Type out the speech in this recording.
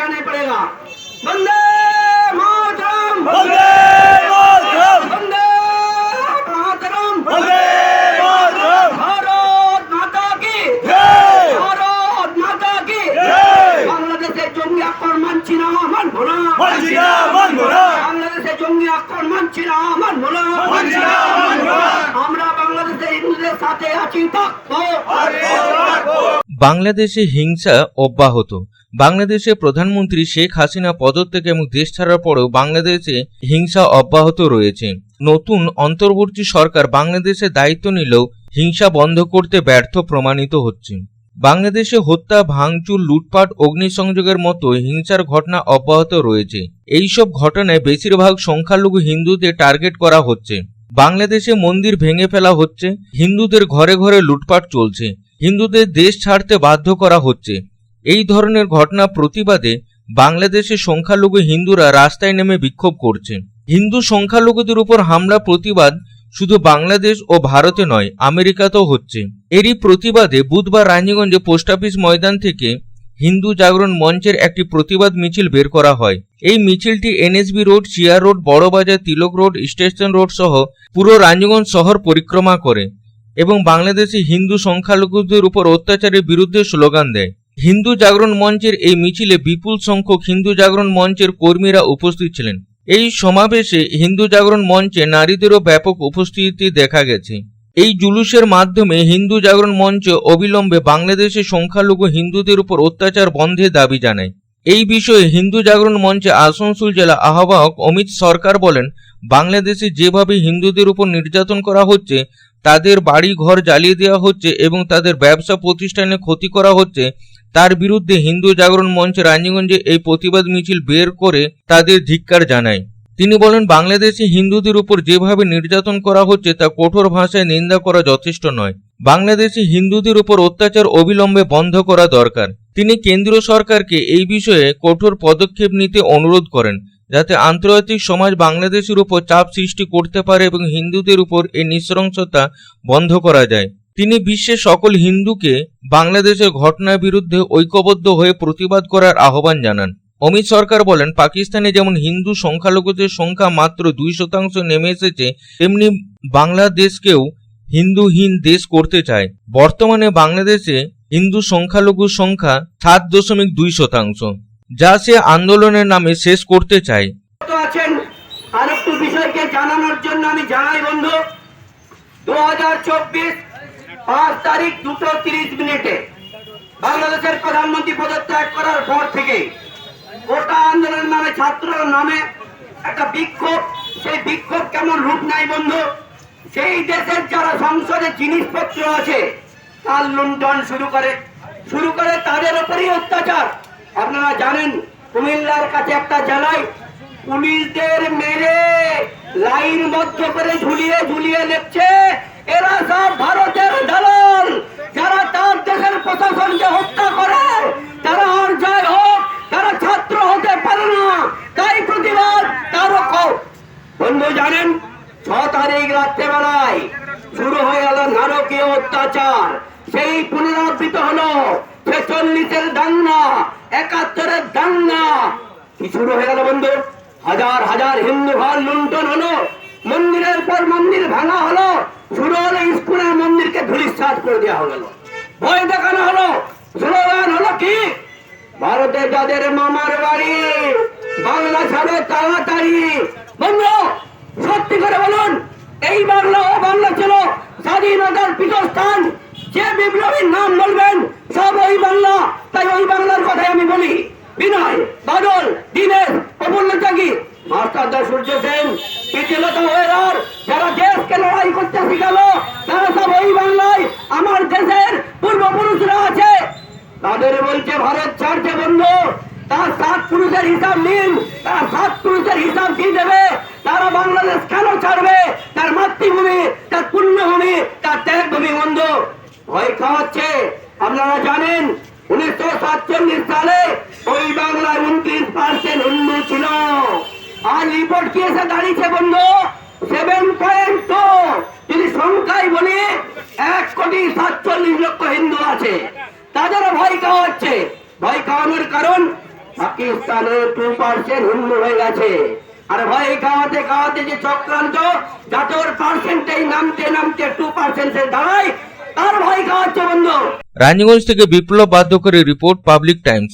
बचाने पड़ेगा वंदे मातरम वंदे मातरम वंदे मातरम वंदे मातरम भारत माता की जय ভারত মাতা কি জয়। বাংলাদেশে জঙ্গি আক্রমণ মানছি না মানব না মানছি না, মানব না। বাংলাদেশে জঙ্গি আক্রমণ মানছি না মানব না মানছি না, মানব না। আমরা বাংলাদেশের হিন্দুদের সাথে আছি থাকবো বাংলাদেশে হিংসা অব্যাহত বাংলাদেশের প্রধানমন্ত্রী শেখ হাসিনা পদত্যাগ এবং দেশ ছাড়ার পরেও বাংলাদেশে হিংসা অব্যাহত রয়েছে। নতুন অন্তর্বর্তী সরকার বাংলাদেশে দায়িত্ব নিলেও হিংসা বন্ধ করতে ব্যর্থ প্রমাণিত হচ্ছে। বাংলাদেশে হত্যা, ভাঙচুর, লুটপাট, অগ্নিসংযোগের মতো হিংসার ঘটনা অব্যাহত রয়েছে। এইসব ঘটনায় বেশিরভাগ সংখ্যালঘু হিন্দুদের টার্গেট করা হচ্ছে। বাংলাদেশে মন্দির ভেঙে ফেলা হচ্ছে। হিন্দুদের ঘরে ঘরে লুটপাট চলছে। হিন্দুদের দেশ ছাড়তে বাধ্য করা হচ্ছে। এই ধরনের ঘটনা প্রতিবাদে বাংলাদেশের সংখ্যালঘু হিন্দুরা রাস্তায় নেমে বিক্ষোভ করছে। হিন্দু সংখ্যালঘুদের উপর হামলা প্রতিবাদ শুধু বাংলাদেশ ও ভারতে নয়, আমেরিকাতেও হচ্ছে। এরই প্রতিবাদে বুধবার রানীগঞ্জে পোস্ট অফিস ময়দান থেকে হিন্দু জাগরণ মঞ্চের একটি প্রতিবাদ মিছিল বের করা হয়। এই মিছিলটি NSB road chair road Barabazar Tilak road, station road সহ পুরো রানীগঞ্জ শহর পরিক্রমা করে এবং বাংলাদেশে হিন্দু সংখ্যালঘুদের উপর অত্যাচারের বিরুদ্ধে স্লোগান দেয়। হিন্দু জাগরণ মঞ্চের এই মিছিলে বিপুল সংখ্যক হিন্দু জাগরণ মঞ্চের কর্মীরা উপস্থিত ছিলেন। এই সমাবেশে হিন্দু জাগরণ মঞ্চে নারীদেরও ব্যাপক উপস্থিতি দেখা গেছে। এই জুলুসের মাধ্যমে হিন্দু জাগরণ মঞ্চ অবিলম্বে বাংলাদেশের সংখ্যালঘু হিন্দুদের উপর অত্যাচার বন্ধে দাবি জানায়। এই বিষয়ে হিন্দু জাগরণ মঞ্চে আসানসোল জেলা আহ্বায়ক অমিত সরকার বলেন, বাংলাদেশে যেভাবে হিন্দুদের উপর নির্যাতন করা হচ্ছে, তাদের বাড়ি ঘর জ্বালিয়ে দেওয়া হচ্ছে এবং তাদের ব্যবসা প্রতিষ্ঠানে ক্ষতি করা হচ্ছে তার বিরুদ্ধে হিন্দু জাগরণ মঞ্চ রানীগঞ্জে এই প্রতিবাদ মিছিল বের করে তাদের ধিক্কার জানায়। তিনি বলেন, বাংলাদেশি হিন্দুদের উপর যেভাবে নির্যাতন করা হচ্ছে, তা কঠোর ভাষায় নিন্দা করা যথেষ্ট নয়। বাংলাদেশি হিন্দুদের উপর অত্যাচার অবিলম্বে বন্ধ করা দরকার। তিনি কেন্দ্রীয় সরকারকে এই বিষয়ে কঠোর পদক্ষেপ নিতে অনুরোধ করেন, যাতে আন্তর্জাতিক সমাজ বাংলাদেশের উপর চাপ সৃষ্টি করতে পারে এবং হিন্দুদের উপর এই নৃশংসতা বন্ধ করা যায়। তিনি বিশ্বের সকল হিন্দুকে বাংলাদেশের ঘটনার বিরুদ্ধে ঐক্যবদ্ধ হয়ে প্রতিবাদ করার আহ্বান জানান। অমিত সরকার বলেন, পাকিস্তানে যেমন হিন্দু সংখ্যালঘুদের সংখ্যা মাত্র দুই শতাংশ নেমে এসেছে, তেমনি বাংলাদেশকেও হিন্দুহীন দেশ করতে চায়। বর্তমানে বাংলাদেশে হিন্দু সংখ্যালঘুর সংখ্যা সাত দশমিক দুই শতাংশ, যা সে আন্দোলনের নামে শেষ করতে চায়। আর একটু বিষয়কে জানানোর জন্য আমি জানাই বন্ধু। দু হাজার চব্বিশ পাঁচ তারিখ দুটো তিরিশ মিনিটে বাংলাদেশের প্রধানমন্ত্রী পদত্যাগ করার পর থেকে গোটা আন্দোলনের নামে, ছাত্রর নামে একটা বিক্ষোভ। সেই বিক্ষোভ কেমন রূপ নাই বন্ধু? সেই দেশের যারা সংসদে জিনিসপত্র আছে, তার লুণ্ঠন শুরু করে। শুরু করে তাদের উপরেই অত্যাচার। আপনারা জানেন, কুমিল্লার কাছে একটা জেলায় পুলিশদের মেরে লাইন বদ্ধ করে ঝুলিয়ে ঝুলিয়ে লেপছে এরা সব ভারতের দালাল যারা তার দেশের প্রশাসনকে হত্যা করে তারা আর যাই হোক তারা ছাত্র হতে পারে না তাই প্রতিবাদ তারও কম বন্ধু, জানেন, ছ তারিখ রাত্রেবেলায় শুরু হয়ে গেল নারকীয় অত্যাচার। সেই পুনরাবৃত হলো ছেচল্লিশের দাঙ্গা, একাত্তরের দাঙ্গা। কি শুরু হয়ে গেল বন্ধু? হাজার হাজার হিন্দু ঘর লুণ্ঠন হলো, মন্দিরের পর মন্দির ভাঙা হলো, শুরু হলো স্কুলের মন্দিরকে ধুলিশ্বাস করে দেওয়া হলো ভয় দেখানো হলো, স্লোগান হলো কি? ভারতে যাদের মামার বাড়ি, বাংলা ছাড়ো তাড়াতাড়ি। বন্ধু সত্যি করে বলুন, এই বাংলা ও বাংলা ছিল স্বাধীনতার পীঠস্থান। যে বিপ্লবীর নাম বলবেন, সব ওই বাংলা। তাই ওই বাংলার কথাই আমি বলি। বিনয়, বাদল, দীনেশ প্রফুল্ল ত্যাগী মাস্টারদা সূর্য সেন, প্রীতিলতা ওয়েরার, যারা দেশকে লড়াই করতে শিখালো, তারা সব ওই বাংলায়। আমার দেশের পূর্বপুরুষরা আছে। তাদের বলছে, ভারত ছাড়ছে বন্ধু। তার সাত পুরুষের হিসাব নিন। তার সাত পুরুষের হিসাব কি দেবে তারা বাংলাদেশ কেন ছাড়বে তার মাতৃভূমি তার পুণ্যভূমি তার ত্যাগ ভূমি বন্ধু ভয় খাওয়াচ্ছে আপনারা জানেন উনিশশো সাতচল্লিশ সালে ওই বাংলায় উনত্রিশ হিন্দু ছিল। আর রিপোর্ট কি এসে দাঁড়িয়েছে বন্ধু সেভেন পয়েন্ট টু যদি সংখ্যায় বলি, এক কোটি সাতচল্লিশ লক্ষ হিন্দু আছে। তাদেরও ভয় খাওয়া হচ্ছে ভয় খাওয়ানোর কারণ, পাকিস্তানে টু পার্সেন্ট হিন্দু হয়ে গেছে। আর ভয় খাওয়াতে খাওয়াতে যে চক্রান্ত যাতে ওর পার্সেন্টেই নামতে নামতে টু পার্সেন্টে দাঁড়ায়, তার ভয় খাওয়াচ্ছে বন্ধু। রানীগঞ্জ থেকে Biplab Badyakari report public times